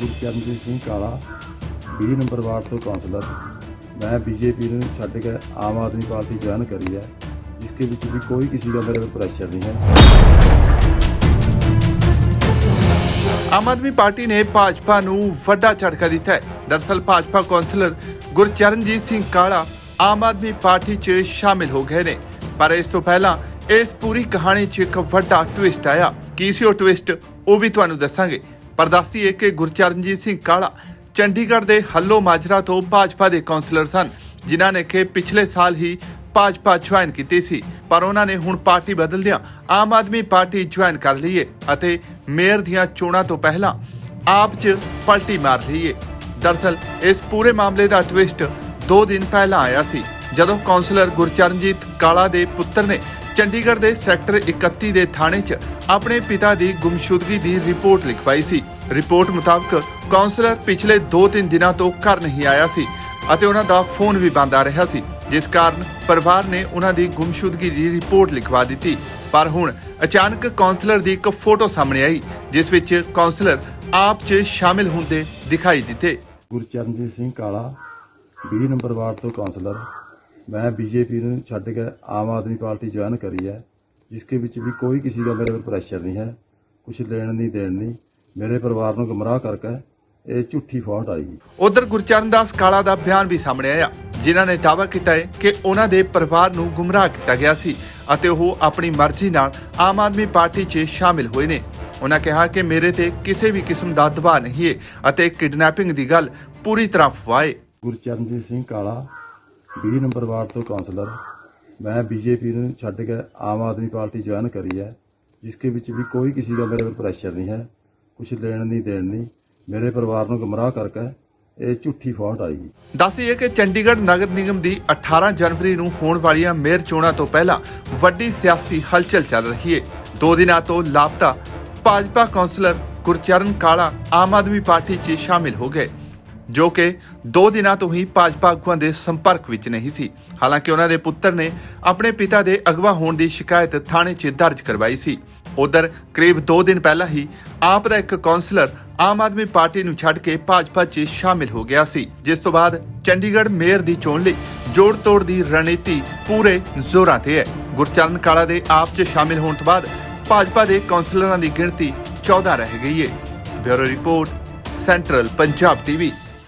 ਗੁਰਚਰਨਜੀਤ Singh Kala 20 number ward ਤੋਂ councillor ਮੈਂ BJP ਨੂੰ ਛੱਡ ਕੇ ਆਮ ਆਦਮੀ ਪਾਰਟੀ ਜੁਆਇਨ ਕਰੀ ਹੈ ਜਿਸਕੇ ਵਿੱਚ ਵੀ ਕੋਈ ਕਿਸੇ ਦਾ ਮੇਰੇ ਪ੍ਰੈਸ਼ਰ ਨਹੀਂ ਹੈ। ਆਮ ਆਦਮੀ ਪਾਰਟੀ ਨੇ ਭਾਜਪਾ ਨੂੰ ਵੱਡਾ ਝਟਕਾ ਦਿੱਤਾ ਹੈ। ਦਰਸਲ ਭਾਜਪਾ ਕੌਂਸਲਰ ਗੁਰਚਰਨਜੀਤ ਸਿੰਘ ਕਾਲਾ ਆਮ ਆਦਮੀ ਪਾਰਟੀ 'ਚ ਸ਼ਾਮਿਲ ਹੋ ਗਏ ਨੇ। ਪਰ ਇਸ ਤੋਂ ਪਹਿਲਾਂ ਇਸ ਪੂਰੀ ਕਹਾਣੀ 'ਚ ਇੱਕ ਵੱਡਾ ਟਵਿਸਟ ਆਇਆ। ਕੀ ਸੀ ਉਹ ਟਵਿਸਟ ਉਹ ਵੀ ਤੁਹਾਨੂੰ ਦੱਸਾਂਗੇ। ਪਰ ਦੱਸਦੀਏ ਕਿ ਗੁਰਚਰਨਜੀਤ ਸਿੰਘ ਕਾਲਾ ਚੰਡੀਗੜ੍ਹ ਦੇ ਹੱਲੋ ਮਾਜਰਾ ਤੋਂ ਭਾਜਪਾ ਦੇ ਕੌਂਸਲਰ ਸਨ, ਜਿਨ੍ਹਾਂ ਨੇ ਕਿ ਪਿਛਲੇ ਸਾਲ ਹੀ ਭਾਜਪਾ ਜੁਆਇਨ ਕੀਤੀ ਸੀ, ਪਰ ਉਹਨਾਂ ਨੇ ਹੁਣ ਪਾਰਟੀ ਬਦਲਦਿਆਂ ਆਮ ਆਦਮੀ ਪਾਰਟੀ ਜੁਆਇਨ ਕਰ ਲਈ ਏ ਅਤੇ ਮੇਅਰ ਦੀਆਂ ਚੋਣਾਂ ਤੋਂ ਪਹਿਲਾਂ ਆਪ 'ਚ ਪਲਟੀ ਮਾਰ ਲਈ ਏ। ਦਰਸਲ, ਇਸ ਪੂਰੇ ਮਾਮਲੇ ਦਾ ਟਵਿਸਟ 2 ਦਿਨ ਪਹਿਲਾਂ ਆਇਆ ਸੀ, ਜਦੋਂ ਕਾਉਂਸਲਰ ਗੁਰਚਰਨਜੀਤ ਕਾਲਾ ਦੇ ਪੁੱਤਰ ਨੇ ਚੰਡੀਗੜ੍ਹ ਦੇ ਸੈਕਟਰ 31 ਦੇ ਥਾਣੇ 'ਚ ਆਪਣੇ ਪਿਤਾ ਦੀ ਗੁੰਮਸ਼ੁਦਗੀ ਦੀ ਰਿਪੋਰਟ ਲਿਖਵਾਈ ਸੀ। ਰਿਪੋਰਟ ਮੁਤਾਬਕ ਕਾਉਂਸਲਰ ਪਿਛਲੇ 2-3 ਦਿਨਾਂ ਤੋਂ ਘਰ ਨਹੀਂ ਆਇਆ ਸੀ ਅਤੇ ਉਹਨਾਂ ਦਾ ਫੋਨ ਵੀ ਬੰਦ ਆ ਰਿਹਾ ਸੀ, ਜਿਸ ਕਾਰਨ ਪਰਿਵਾਰ ਨੇ ਉਹਨਾਂ ਦੀ ਗੁੰਮਸ਼ੁਦਗੀ ਦੀ ਰਿਪੋਰਟ ਲਿਖਵਾ ਦਿੱਤੀ। ਪਰ ਹੁਣ ਅਚਾਨਕ ਕਾਉਂਸਲਰ ਦੀ ਇੱਕ ਫੋਟੋ ਸਾਹਮਣੇ ਆਈ, ਜਿਸ ਵਿੱਚ ਕਾਉਂਸਲਰ ਆਪ 'ਚ ਸ਼ਾਮਿਲ ਹੁੰਦੇ ਦਿਖਾਈ ਦਿੱਤੇ। ਗੁਰਚਰਨਜੀਤ ਸਿੰਘ ਕਾਲਾ 20 ਨੰਬਰ ਵਾਰਡ ਤੋਂ ਕਾਉਂਸਲਰ ਮੈਂ ਬੀਜੇਪੀ ਨੂੰ ਛੱਡ ਕੇ ਆਮ ਆਦਮੀ ਪਾਰਟੀ ਜੁਆਇਨ ਕਰੀ ਹੈ ਜਿਸਕੇ ਵਿੱਚ ਵੀ ਕੋਈ ਕਿਸੇ ਦਾ ਮੇਰੇ ਉੱਪਰ ਪ੍ਰੈਸ਼ਰ ਨਹੀਂ ਹੈ ਕੁਝ ਲੈਣ ਨਹੀਂ ਦੇਣ ਨਹੀਂ ਮੇਰੇ ਪਰਿਵਾਰ ਨੂੰ ਗੁੰਮਰਾਹ ਕਰਕੇ ਇਹ ਝੂਠੀ ਫੌਟ ਆਈ ਉਧਰ ਗੁਰਚਰਨ ਦਾਸ ਕਾਲਾ ਦਾ ਬਿਆਨ ਵੀ ਸਾਹਮਣੇ ਆਇਆ ਜਿਨ੍ਹਾਂ ਨੇ ਦਾਅਵਾ ਕੀਤਾ ਹੈ ਕਿ ਉਹਨਾਂ ਦੇ ਪਰਿਵਾਰ ਨੂੰ ਗੁੰਮਰਾਹ ਕੀਤਾ ਗਿਆ ਸੀ ਅਤੇ ਉਹ ਆਪਣੀ ਮਰਜ਼ੀ ਨਾਲ ਆਮ ਆਦਮੀ ਪਾਰਟੀ 'ਚ ਸ਼ਾਮਿਲ ਹੋਏ ਨੇ। ਉਹਨਾਂ ਕਿਹਾ ਕਿ ਮੇਰੇ ਤੇ ਕਿਸੇ ਵੀ ਕਿਸਮ ਦਾ ਦਬਾਅ ਨਹੀਂ ਹੈ ਅਤੇ ਕਿਡਨੈਪਿੰਗ ਦੀ ਗੱਲ ਪੂਰੀ ਤਰ੍ਹਾਂ ਫਵਾਏ ਗੁਰਚਰਨਜੀਤ ਸਿੰਘ ਕਾਲਾ 20 ਨੰਬਰ ਵਾਰਡ ਤੋਂ ਕਾਉਂਸਲਰ ਮੈਂ ਬੀਜੇਪੀ ਨੂੰ ਛੱਡ ਕੇ ਆਮ ਆਦਮੀ ਪਾਰਟੀ ਜੁਆਇਨ ਕਰੀ ਹੈ ਜਿਸਕੇ ਵਿੱਚ ਵੀ ਕੋਈ ਕਿਸੇ ਦਾ ਮੇਰੇ ਉੱਪਰ ਪ੍ਰੈਸ਼ਰ ਨਹੀਂ ਹੈ ਕੁਝ ਲੈਣ ਨਹੀਂ, ਦੇਣ ਨਹੀਂ। ਮੇਰੇ ਪਰਿਵਾਰ ਨੂੰ ਗੁੰਮਰਾਹ ਕਰਕੇ ਇਹ ਝੂਠੀ ਫੌਟ ਆਈ ਦੱਸੀਏ ਕਿ ਚੰਡੀਗੜ੍ਹ ਨਗਰ ਨਿਗਮ ਦੀ 18 ਜਨਵਰੀ ਨੂੰ ਹੋਣ ਵਾਲੀਆਂ ਮੇਅਰ ਚੋਣਾਂ ਤੋਂ ਪਹਿਲਾਂ ਵੱਡੀ ਸਿਆਸੀ ਹਲਚਲ ਚੱਲ ਰਹੀ ਹੈ ਦੋ ਦਿਨਾਂ ਤੋਂ ਲਾਪਤਾ ਭਾਜਪਾ ਕੌਂਸਲਰ ਗੁਰਚਰਨ ਕਾਲਾ ਆਮ ਆਦਮੀ ਪਾਰਟੀ 'ਚ ਸ਼ਾਮਿਲ ਹੋ ਗਏ। ਜੋ ਕਿ ਦੋ ਦਿਨਾਂ ਤੋਂ ਹੀ ਭਾਜਪਾ ਆਗੂਆਂ ਦੇ ਸੰਪਰਕ ਵਿੱਚ ਨਹੀਂ ਸੀ। ਹਾਲਾਂਕਿ ਉਹਨਾਂ ਦੇ ਪੁੱਤਰ ਨੇ ਆਪਣੇ ਪਿਤਾ ਦੇ ਅਗਵਾ ਹੋਣ ਦੀ ਸ਼ਿਕਾਇਤ ਥਾਣੇ 'ਚ ਦਰਜ ਕਰਵਾਈ ਸੀ। ਉਧਰ ਕਰੀਬ 2 ਦਿਨ ਪਹਿਲਾਂ ਹੀ ਆਪ ਦਾ ਇੱਕ ਕਾਉਂਸਲਰ ਆਮ ਆਦਮੀ ਪਾਰਟੀ ਨੂੰ ਛੱਡ ਕੇ ਭਾਜਪਾ 'ਚ ਸ਼ਾਮਿਲ ਹੋ ਗਿਆ ਸੀ, ਜਿਸ ਤੋਂ ਬਾਅਦ ਚੰਡੀਗੜ੍ਹ ਮੇਅਰ ਦੀ ਚੋਣ ਲਈ ਜੋੜ ਤੋੜ ਦੀ ਰਣਨੀਤੀ ਪੂਰੇ ਜ਼ੋਰਾਂ ਤੇ ਹੈ। ਗੁਰਚਰਨ ਕਾਲਾ ਦੇ ਆਪ 'ਚ ਸ਼ਾਮਿਲ ਹੋਣ ਤੋਂ ਬਾਅਦ ਭਾਜਪਾ ਦੇ ਕਾਉਂਸਲਰਾਂ ਦੀ ਗਿਣਤੀ 14 ਰਹਿ ਗਈ ਹੈ bureau report, central Punjab TV.